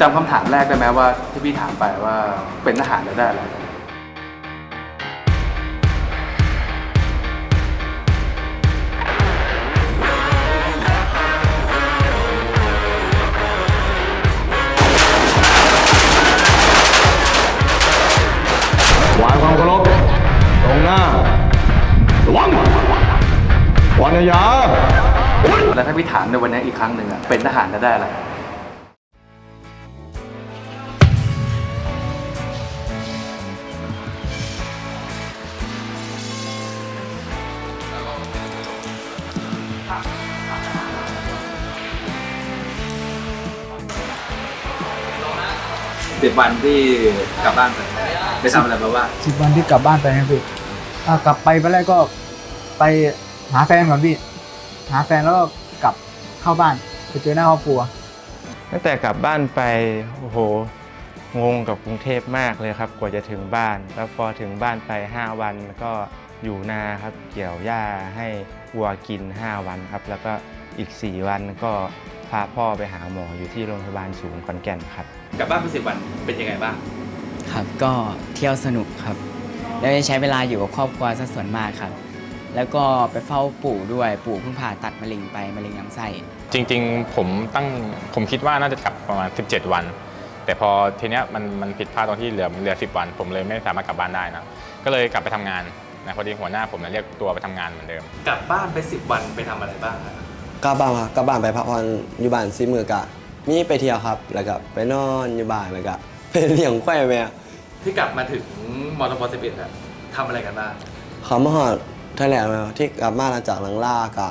จำคำถามแรกได้ไหมว่าที่พี่ถามไปว่าเป็นทหารแล้วได้อะไรวางความเคารพตรงหน้าระวังวันยาแล้วถ้าพี่ถามในวันนี้อีกครั้งหนึ่งอะเป็นทหารแล้วได้อะไร สิบวันที่กลับบ้านไปไปทำอะไรมาบ้างสิบวันที่กลับบ้านไปนะพี่อ่ากลับไปวันแรกก็ไปหาแฟนก่อนพี่หาแฟนแล้วก็กลับเข้าบ้านไปเจอหน้าครอบครัว ตั้งแต่กลับบ้านไปโอ้โหงงกับกรุงเทพมากเลยครับ กว่าจะถึงบ้าน แล้วพอถึงบ้านไป 5 วันก็อยู่นาครับ เกี่ยวหญ้าให้วัวกิน 5 วันครับ แล้วก็อีก 4 วันก็พาพ่อไปหาหมออยู่ที่โรงพยาบาลศูนย์ขอนแก่นครับ กลับบ้านไปสิบวันเป็นยังไงบ้างครับ ก็เที่ยวสนุกครับ แล้วจะใช้เวลาอยู่กับครอบครัวซะส่วนมากครับ แล้วก็ไปเฝ้าปู่ด้วยปู่เพิ่งผ่าตัดมะเร็งไปมะเร็งลำไส้จริงๆ ผมตั้งผมคิดว่าน่าจะกลับประมาณ 17 วัน แต่พอทีเนี้ยมันมันผิดพลาดตรงที่เหลือเหลือ 10 วัน ผมเลยไม่สามารถกลับบ้านได้นะก็เลยกลับไปทำงานนะพอดีหัวหน้าผมเนี่ยเรียกตัวไปทำงานเหมือนเดิม กลับบ้านไปสิบวันไปทำอะไรบ้างครับ กลับบ้านครับกลับบ้านไปพักผ่อนอยู่บ้านซีมือกะ มีไปเที่ยวครับ แล้วก็ไปนอนอยู่บ้านแล้วก็ไปเลี้ยงควายแม่ที่กลับมาถึงมอเตอร์บอลสิบเอ็ดอะทำอะไรกันบ้างเขามาหอดแถลงแล้วที่กลับมาหลังจากหลังล่ากะ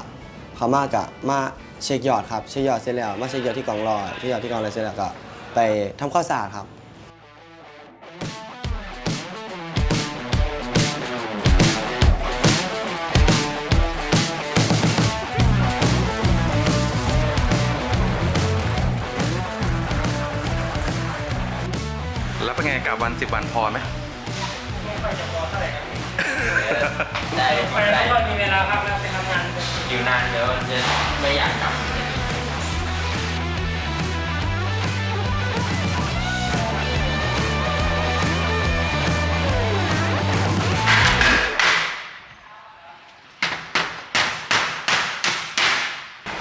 เขามากะมาเช็คยอดครับเช็คยอดเสร็จแล้วมาเช็คยอดที่กองรอยเช็คยอดที่กองรอยเสร็จแล้วก็ไปทำข้าวสารครับ แล้วเป็นไงกับวันสิบวันพอไหมอยู่นานเดี๋ยวจะไม่อยากกลับ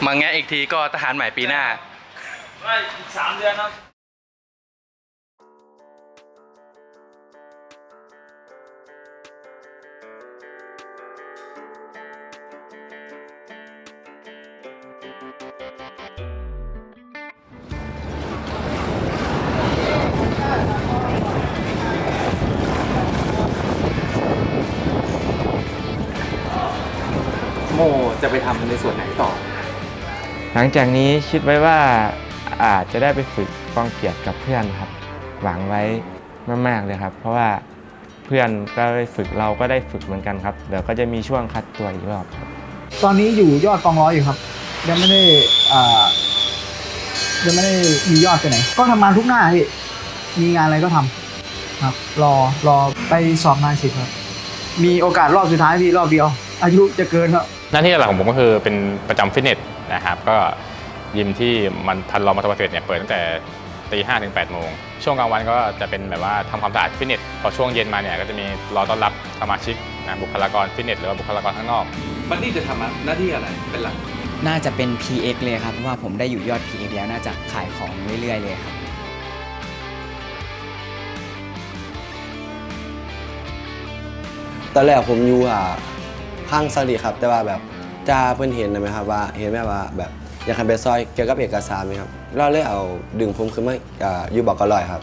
มาแงะอีกทีก็ทหารใหม่ปีหน้าโม จะไปทำในส่วนไหนต่อ หลังจากนี้คิดไว้ว่าอาจจะได้ไปฝึกกองเกียรติกับเพื่อนครับ หวังไว้มากๆเลยครับ เพราะว่าเพื่อนก็ได้ฝึกเราก็ได้ฝึกเหมือนกันครับเดี๋ยวก็จะมีช่วงคัดตัวอีกรอบครับ ตอนนี้อยู่ยอดกองร้อยอยู่ครับ ยังไม่ได้อ่ายังไม่ได้มียอดไปไหน ก็ทำงานทุกหน้าพี่มีงานอะไรก็ทำครับ รอรอไปสอบงานสิครับ มีโอกาสรอบสุดท้ายพี่รอบเดียว อายุจะเกินครับหน้าที่หลักของผมก็คือเป็นประจำฟิตเนสนะครับก็ยิมที่มันทันรอมาทวัเฟสเนี่ยเปิดตั้งแต่ตีห้าถึงแปดโมงช่วงกลางวันก็จะเป็นแบบว่าทำความสะอาดฟิตเนสพอช่วงเย็นมาเนี่ยก็จะมีรอต้อนรับสมาชิกนะบุคลากรฟิตเนสหรือว่าบุคลากรข้างนอกบันนี่จะทำหน้าที่อะไรเป็นหลักน่าจะเป็น PX เลยครับเพราะว่าผมได้อยู่ยอด PX แล้วน่าจะขายของเรื่อยๆเลยครับตอนแรกผมอยู่อ่า ข้างสลีครับ แต่ว่าแบบจะเพื่อนเห็นไหมครับว่าเห็นไหมว่าแบบอยากให้ไปซอยเกี่ยวกับเอกสารไหมครับเราเลยเอาดึงผมขึ้นมาอ่าอยู่บอกกลอยครับ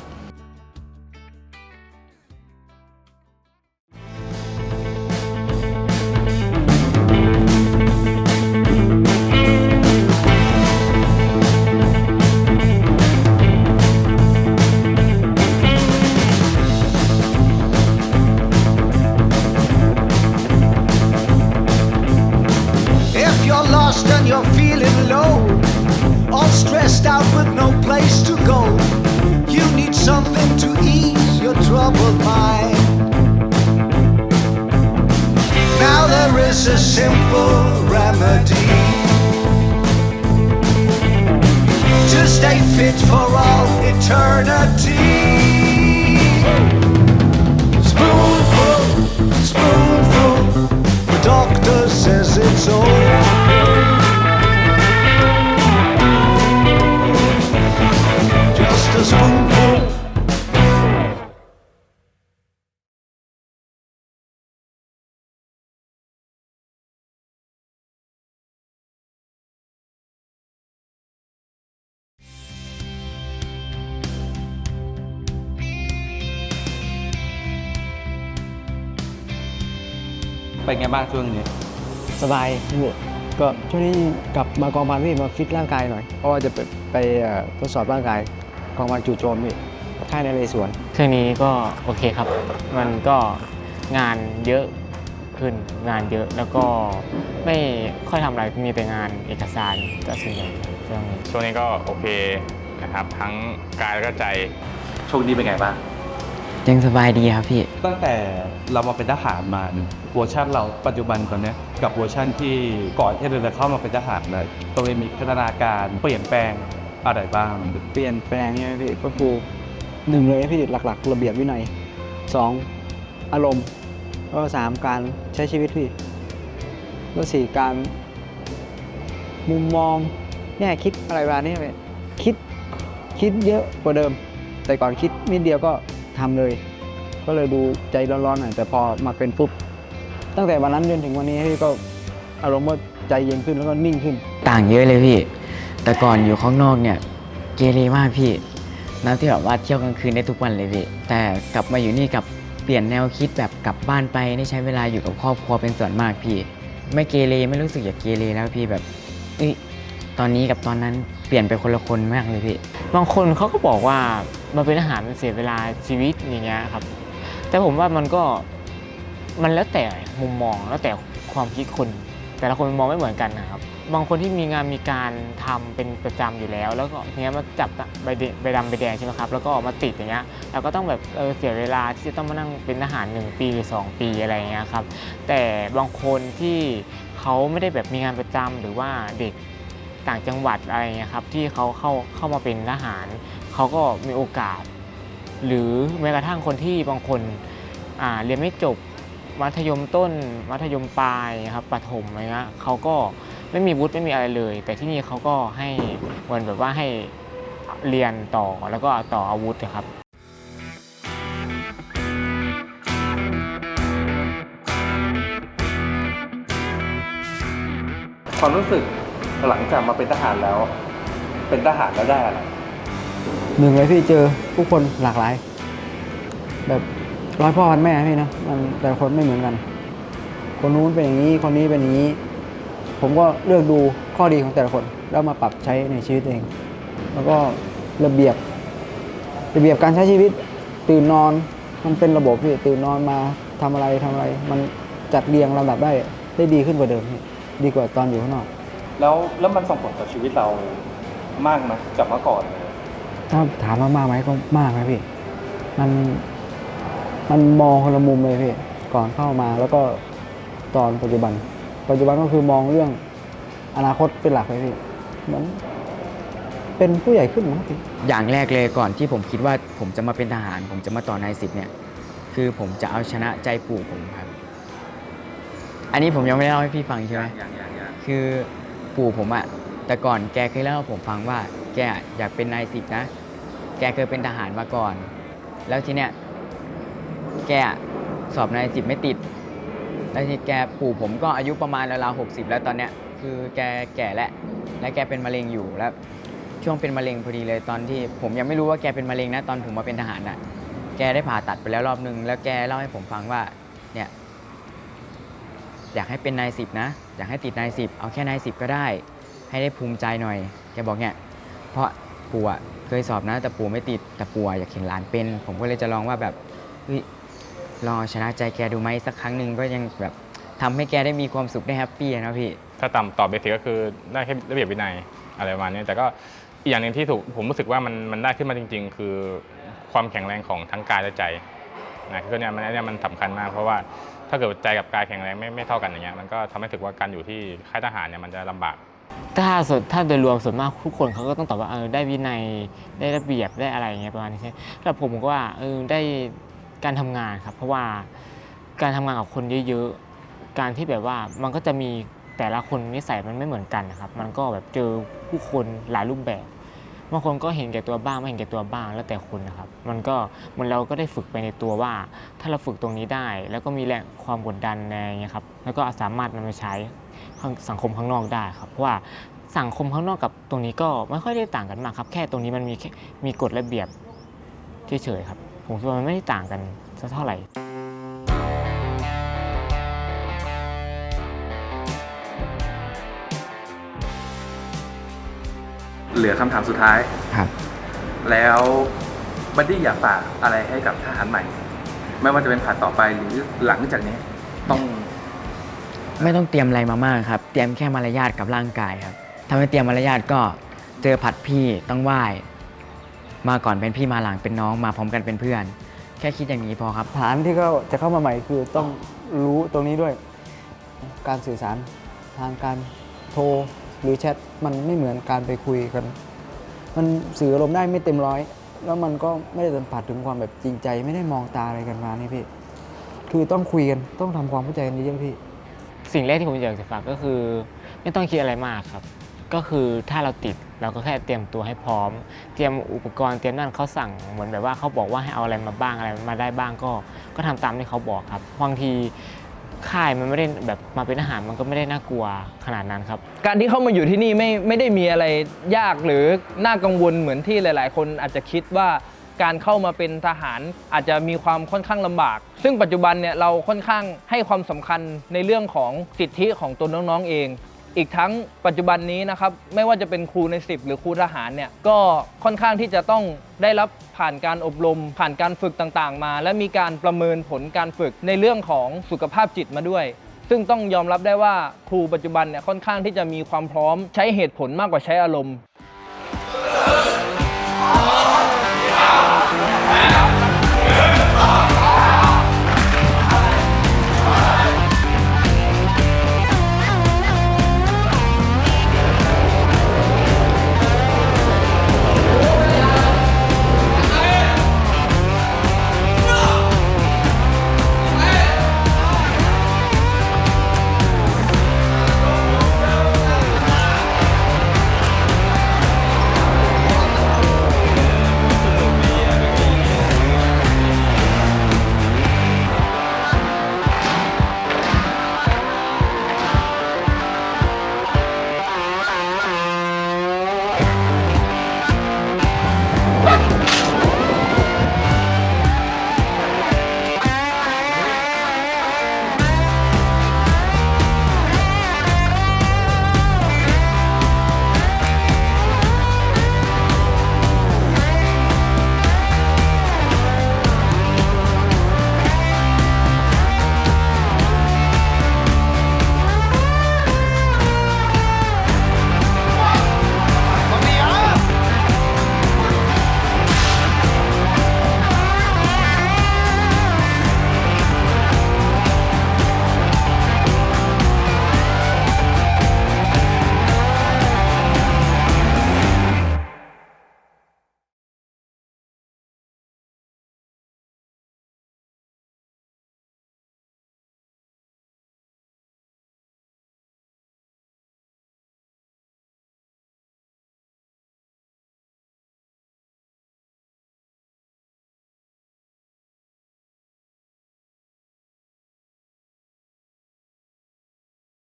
is a simple remedy to stay fit for all eternity. Spoonful, spoonful, the doctor says it's okay. Just a spoonful. เป็นไงบ้างช่วงนี้ สบายพี่ก็ช่วงนี้กลับมากองพันพี่มาฟิตร่างกายหน่อย เพราะว่าจะไปไปเอ่อทดสอบร่างกายกองพันจู่โจมพี่ค่ายในเรสวนช่วงนี้ก็โอเคครับ มันก็งานเยอะขึ้นงานเยอะแล้วก็ไม่ค่อยทำอะไรมีแต่งานเอกสารก็ส่วนใหญ่ช่วงนี้ช่วงนี้ก็โอเคนะครับ ทั้งกายแล้วก็ใจ ช่วงนี้เป็นไงบ้าง ยังสบายดีครับพี่ ตั้งแต่เรามาเป็นทหารมาเนี่ยเวอร์ชันเราปัจจุบันตอนเนี้ยกับเวอร์ชันที่ก่อนที่เราจะเข้ามาเป็นทหารเลยตรงนี้มีพัฒนาการเปลี่ยนแปลงอะไรบ้าง เปลี่ยนแปลงเนี่ยพี่ก็คือหนึ่งเลยพี่หลักๆ ระเบียบวินัยสองอารมณ์แล้วก็สามการใช้ชีวิตพี่แล้วสี่การมุมมองแง่คิดอะไรประมาณนี้พี่คิดคิดเยอะกว่าเดิม แต่ก่อนคิดนิดเดียวก็ ทำเลย ก็เลยดูใจร้อนๆหน่อยแต่พอมาเป็นปุ๊บตั้งแต่วันนั้นจนถึงวันนี้พี่ก็อารมณ์ว่าใจเย็นขึ้นแล้วก็นิ่งขึ้น ต่างเยอะเลยพี่ แต่ก่อนอยู่ข้างนอกเนี่ยเกเรมากพี่นับที่แบบว่าเที่ยวกลางคืนได้ทุกวันเลยพี่ แต่กลับมาอยู่นี่กับเปลี่ยนแนวคิดแบบกลับบ้านไปได้ใช้เวลาอยู่กับครอบครัวเป็นส่วนมากพี่ ไม่เกเรไม่รู้สึกอยากเกเรแล้วพี่แบบเอ้ย ตอนนี้กับตอนนั้นเปลี่ยนไปคนละคนมากเลยพี่ บางคนเขาก็บอกว่ามาเป็นทหารมันเสียเวลาชีวิตอย่างเงี้ยครับ แต่ผมว่ามันก็มันแล้วแต่มุมมองแล้วแต่ความคิดคน แต่ละคนมองไม่เหมือนกันนะครับ บางคนที่มีงานมีการทำเป็นประจำอยู่แล้ว แล้วก็เนี้ยมาจับใบดใบดำใบแดงใช่ไหมครับ แล้วก็ออกมาติดอย่างเงี้ยเราก็ต้องแบบเออเสียเวลาที่จะต้องมานั่งเป็นทหาร 1 ปีหรือ 2 ปีอะไรเงี้ยครับ แต่บางคนที่เขาไม่ได้แบบมีงานประจำหรือว่าเด็ก ต่างจังหวัดอะไรเงี้ยครับที่เขาเข้าเข้ามาเป็นทหาร เขาก็มีโอกาส หรือแม้กระทั่งคนที่บางคนอ่าเรียนไม่จบมัธยมต้น มัธยมปลายครับประถมอะไรเงี้ยเขาก็ไม่มีวุฒิไม่มีอะไรเลย แต่ที่นี่เขาก็ให้เหมือนแบบว่าให้เรียนต่อแล้วก็ต่ออาวุธครับความรู้สึก หลังจากมาเป็นทหารแล้ว เป็นทหารแล้วได้อะไรหนึ่งเลยพี่เจอผู้คนหลากหลาย แบบร้อยพ่อพันแม่พี่นะมันแต่ละคนไม่เหมือนกัน คนนู้นเป็นอย่างนี้คนนี้เป็นอย่างนี้ ผมก็เลือกดูข้อดีของแต่ละคน แล้วมาปรับใช้ในชีวิตเอง แล้วก็ระเบียบ ระเบียบการใช้ชีวิต ตื่นนอนมันเป็นระบบพี่ตื่นนอนมาทำอะไรทำอะไร มันจัดเรียงลำดับได้ได้ดีขึ้นกว่าเดิมพี่ดีกว่าตอนอยู่ข้างนอก แล้วแล้วมันส่งผลต่อชีวิตเรามากไหมจากเมื่อก่อนถ้าถามว่ามากไหมก็มากนะพี่ มันมันมองคนละมุมเลยพี่ก่อนเข้ามาแล้วก็ตอนปัจจุบัน ปัจจุบันก็คือมองเรื่องอนาคตเป็นหลักเลยพี่เหมือนเป็นผู้ใหญ่ขึ้นมั้งพี่อย่างแรกเลยก่อนที่ผมคิดว่าผมจะมาเป็นทหาร ผมจะมาต่อนายสิบเนี่ย คือผมจะเอาชนะใจปู่ผมครับ อันนี้ผมยังไม่ได้เล่าให้พี่ฟังใช่ไหมอย่างอย่างอย่างคือ ปู่ผมอะแต่ก่อนแกเคยเล่าให้ผมฟังว่า แกอยากเป็นนายสิบนะ แกเคยเป็นทหารมาก่อน แล้วทีเนี้ยแกสอบนายสิบไม่ติด แล้วทีแกปู่ผมก็อายุประมาณราวๆหกสิบแล้วตอนเนี้ยคือแกแก่แล้วและแกเป็นมะเร็งอยู่แล้วช่วงเป็นมะเร็งพอดีเลยตอนที่ผมยังไม่รู้ว่าแกเป็นมะเร็งนะตอนผมมาเป็นทหารน่ะ แกได้ผ่าตัดไปแล้วรอบนึง แล้วแกเล่าให้ผมฟังว่า เนี่ย อยากให้เป็นนายสิบนะ อยากให้ติดนายสิบเอาแค่นายสิบก็ได้ ให้ได้ภูมิใจหน่อยแกบอกเนี่ยเพราะปู่อะเคยสอบนะแต่ปู่ไม่ติดแต่ปู่อะอยากเห็นหลานเป็น ผมก็เลยจะลองว่าแบบเฮ้ยลองเอาชนะใจแกดูไหมสักครั้งหนึ่งก็ยังแบบทำให้แกได้มีความสุขได้แฮปปี้อะนะพี่ ถ้าตามตอบเบสิกก็คือได้แค่ระเบียบวินัยอะไรประมาณนี้แต่ก็อีกอย่างหนึ่งที่ถูกผมรู้สึกว่ามันมันได้ขึ้นมาจริง ๆ คือความแข็งแรงของทั้งกายและใจนะคือเนี่ยมันอันเนี้ยมันสำคัญมากเพราะว่า ถ้าเกิดใจกับกายแข็งแรงไม่ไม่เท่ากันอย่างเงี้ยมันก็ทำให้รู้สึกว่าการอยู่ที่ค่ายทหารเนี่ยมันจะลำบาก ถ้าส่วนถ้าโดยรวมส่วนมากทุกคนเขาก็ต้องตอบว่าเออได้วินัยได้ระเบียบได้อะไรอย่างเงี้ยประมาณนี้ใช่แต่ผมก็ว่าเออได้การทำงานครับ เพราะว่าการทำงานกับคนเยอะๆ การที่แบบว่ามันก็จะมีแต่ละคนนิสัยมันไม่เหมือนกันนะครับ มันก็แบบเจอผู้คนหลายรูปแบบ บางคนก็เห็นแก่ตัวบ้างไม่เห็นแก่ตัวบ้างแล้วแต่คนนะครับ มันก็มือนเราก็ได้ฝึกไปในตัวว่า ถ้าเราฝึกตรงนี้ได้ แล้วก็มีแรงความกดดันในอย่างเงี้ยครับแล้วก็สามารถนำไปใช้สังคมข้างนอกได้ครับเพราะว่าสังคมข้างนอกกับตรงนี้ก็ไม่ค่อยได้ต่างกันมากครับ แค่ตรงนี้มันมีมีกฎระเบียบเฉยๆครับ ผมคิดว่ามันไม่ได้ต่างกันสักเท่าไหร่ เหลือคำถามสุดท้าย ครับ แล้วบัดดี้อยากฝากอะไรให้กับทหารใหม่ ไม่ว่าจะเป็นผัดต่อไปหรือหลังจากนี้ ต้องไม่ต้องเตรียมอะไรมามากครับ เตรียมแค่มารยาทกับร่างกายครับถ้าไม่เตรียมมารยาทก็เจอผัดพี่ต้องไหว้ มาก่อนเป็นพี่มาหลังเป็นน้องมาพร้อมกันเป็นเพื่อน แค่คิดอย่างนี้พอครับ ฐานที่เขาจะเข้ามาใหม่คือต้องรู้ตรงนี้ด้วย การสื่อสารทางการโทร หรือแชทมันไม่เหมือนการไปคุยกัน มันสื่ออารมณ์ได้ไม่เต็มร้อย แล้วมันก็ไม่ได้สัมผัสถึงความแบบจริงใจ ไม่ได้มองตาอะไรกันมานี่พี่ คือต้องคุยกันต้องทำความเข้าใจกันเยอะๆพี่ สิ่งแรกที่ผมอยากจะฝากก็คือ ไม่ต้องคิดอะไรมากครับ ก็คือถ้าเราติดเราก็แค่เตรียมตัวให้พร้อม เตรียมอุปกรณ์เตรียมนั่นเขาสั่งเหมือนแบบว่าเขาบอกว่าให้เอาอะไรมาบ้างอะไรมาได้บ้างก็ ก็ทำตามที่เขาบอกครับบางที ค่ายมันไม่ได้แบบมาเป็นอาหารมันก็ไม่ได้น่ากลัวขนาดนั้นครับ การที่เข้ามาอยู่ที่นี่ไม่ไม่ได้มีอะไรยากหรือน่ากังวลเหมือนที่หลาย ๆ คนอาจจะคิดว่าการเข้ามาเป็นทหารอาจจะมีความค่อนข้างลำบาก ซึ่งปัจจุบันเนี่ยเราค่อนข้างให้ความสำคัญในเรื่องของสิทธิของตัวน้อง ๆ เอง อีกทั้งปัจจุบันนี้นะครับไม่ว่าจะเป็นครูใน 10 หรือครูทหารเนี่ยก็ค่อนข้างที่จะต้องได้รับผ่านการอบรม ผ่านการฝึกต่างๆ มา และมีการประเมินผลการฝึกในเรื่องของสุขภาพจิตมาด้วย ซึ่งต้องยอมรับได้ว่าครูปัจจุบันเนี่ยค่อนข้างที่จะมีความพร้อมใช้เหตุผลมากกว่าใช้อารมณ์